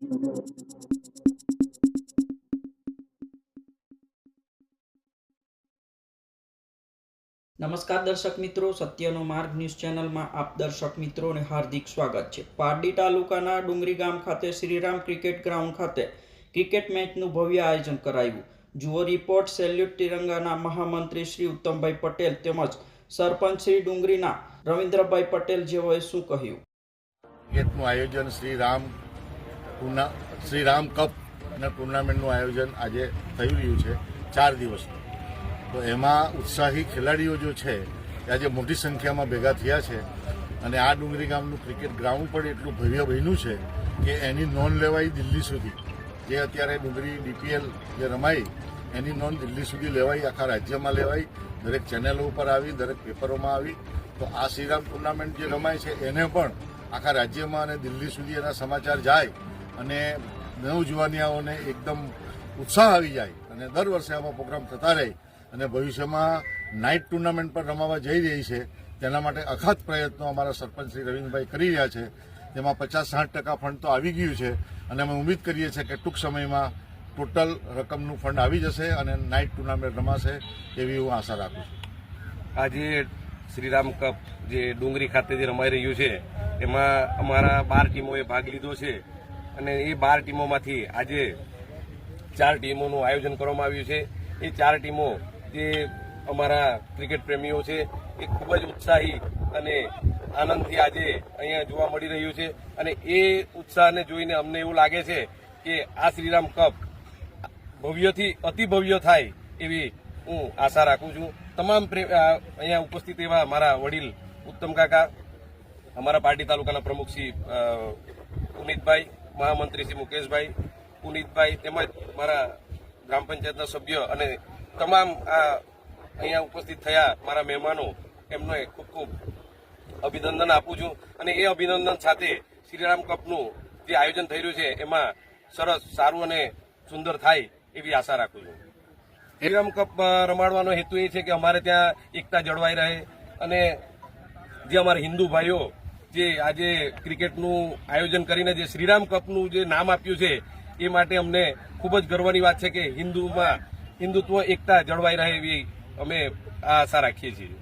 નમસ્કાર દર્શક મિત્રો, સત્યનો માર્ગ ન્યૂઝ ચેનલમાં આપ દર્શક મિત્રોને હાર્દિક સ્વાગત છે. પારડી તાલુકાના ડુંગરી ગામ ખાતે શ્રીરામ ક્રિકેટ ગ્રાઉન્ડ ખાતે ક્રિકેટ મેચનું ભવ્ય આયોજન કરાયું. જુઓ રિપોર્ટ, સેલ્યુટ તિરંગાના મહામંત્રી શ્રી ઉત્તમભાઈ પટેલ તેમજ સરપંચ શ્રી ડુંગરીના રવિન્દ્રભાઈ પટેલ જેઓએ શું કહ્યું? આયોજન શ્રી રામ ટુર્ના શ્રી રામ કપ ના ટુર્નામેન્ટનું આયોજન આજે થઈ રહ્યું છે, ચાર દિવસનું. તો એમાં ઉત્સાહી ખેલાડીઓ જો છે, એ આજે મોટી સંખ્યામાં ભેગા થયા છે અને આ ડુંગરી ગામનું ક્રિકેટ ગ્રાઉન્ડ પણ એટલું ભવ્ય બન્યું છે કે એની નોંધ લેવાઈ દિલ્હી સુધી. જે અત્યારે ડુંગરી ડીપીએલ જે રમાઈ, એની નોંધ દિલ્હી સુધી લેવાઈ, આખા રાજ્યમાં લેવાઈ, દરેક ચેનલો ઉપર આવી, દરેક પેપરોમાં આવી. તો આ શ્રીરામ ટુર્નામેન્ટ જે રમાય છે, એને પણ આખા રાજ્યમાં અને દિલ્હી સુધી એના સમાચાર જાય. અને નવજુવાનિયાઓને એકદમ ઉત્સાહ આવી જાય અને દર વર્ષે આવા પ્રોગ્રામ થતા રહે અને ભવિષ્યમાં નાઇટ ટુર્નામેન્ટ પણ રમાવા જઈ રહી છે, તેના માટે અખાત પ્રયત્નો અમારા સરપંચ શ્રી રવિન્દ્રભાઈ કરી રહ્યા છે. તેમાં પચાસ સાઠ ટકા ફંડ તો આવી ગયું છે અને અમે ઉમ્મીદ કરીએ છીએ કે ટૂંક સમયમાં ટોટલ રકમનું ફંડ આવી જશે અને નાઇટ ટુર્નામેન્ટ રમાશે એવી હું આશા રાખું છું. આજે શ્રીરામ કપ જે ડુંગરી ખાતે જે રમાઈ રહ્યું છે, એમાં અમારા બાર ટીમોએ ભાગ લીધો છે. અને એ બાર ટીમોમાંથી આજે ચાર ટીમોનું આયોજન કરવામાં આવ્યું છે. એ ચાર ટીમો જે અમારા ક્રિકેટ પ્રેમીઓ છે, એ ખૂબ જ ઉત્સાહી અને આનંદથી આજે અહીંયા જોવા મળી રહ્યું છે. અને એ ઉત્સાહને જોઈને અમને એવું લાગે છે કે આ શ્રીરામ કપ ભવ્યથી અતિ ભવ્ય થાય એવી હું આશા રાખું છું. તમામ અહીંયા ઉપસ્થિત એવા મારા વડીલ ઉત્તમ કાકા, અમારા પાર્ટી તાલુકાના પ્રમુખ શ્રી પુનિતભાઈ મહામંત્રી શ્રી મુકેશભાઈ, પુનિતભાઈ તેમજ મારા ગ્રામ પંચાયતના સભ્ય અને તમામ આ અહીંયા ઉપસ્થિત થયા મારા મહેમાનો એમને ખૂબ ખૂબ અભિનંદન આપું છું. અને એ અભિનંદન સાથે શ્રીરામ કપનું જે આયોજન થઈ રહ્યું છે, એમાં સરસ, સારું અને સુંદર થાય એવી આશા રાખું છું. શ્રીરામ કપ રમાડવાનો હેતુ એ છે કે અમારે ત્યાં એકતા જળવાઈ રહે અને જે અમારા હિન્દુ ભાઈઓ જે આજે ક્રિકેટનું આયોજન કરીને જે શ્રીરામ કપનું જે નામ આપ્યું છે, એ માટે અમને ખૂબ જ ગર્વની વાત છે કે હિન્દુમાં હિન્દુત્વ એકતા જળવાઈ રહે એવી અમે આશા રાખીએ છીએ.